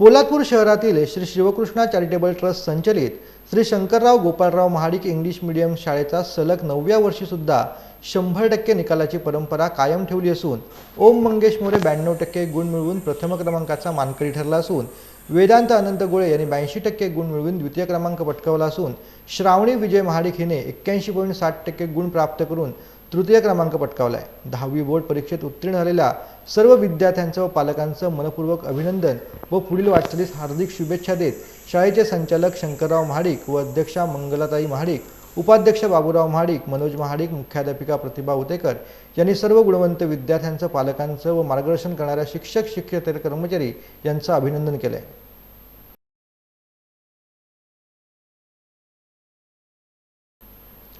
पोलादपूर शहरातील Shri शिवकृष्णा charitable trust संचलित Shri Shankarrao Gopalrao Mahadik English medium शाळेचा सलग नवव्या वर्षीसुद्धा शंभर टक्के निकालाची परंपरा कायम ठेवली असून ओम मंगेश मोरे ब्याण्णव टक्के गुण मिळवून प्रथम क्रमांकाचा मानकरी ठरला असून वेदांत अनंत गोळे यांनी ब्याऐंशी टक्के गुण मिळवून द्वितीय क्रमांक पटकावला असून श्रावणी विजय महाडिक हिने एक्क्याऐंशी पॉईंट साठ टक्के गुण प्राप्त करून तृतीय क्रमांक पटकावला आहे दहावी बोर्ड परीक्षेत उत्तीर्ण झालेल्या सर्व विद्यार्थ्यांचं व पालकांचं मनपूर्वक अभिनंदन व पुढील वाटचालीस हार्दिक शुभेच्छा देत शाळेचे संचालक शंकरराव महाडिक व अध्यक्षा मंगलाताई महाडिक उपाध्यक्ष बाबूराव महाडिक मनोज महाडिक मुख्याध्यापिका प्रतिभा उतेकर यांनी सर्व गुणवंत विद्यार्थ्यांचं पालकांचं व मार्गदर्शन करणाऱ्या शिक्षक शिक्षकेतर कर्मचारी यांचं अभिनंदन केलं आहे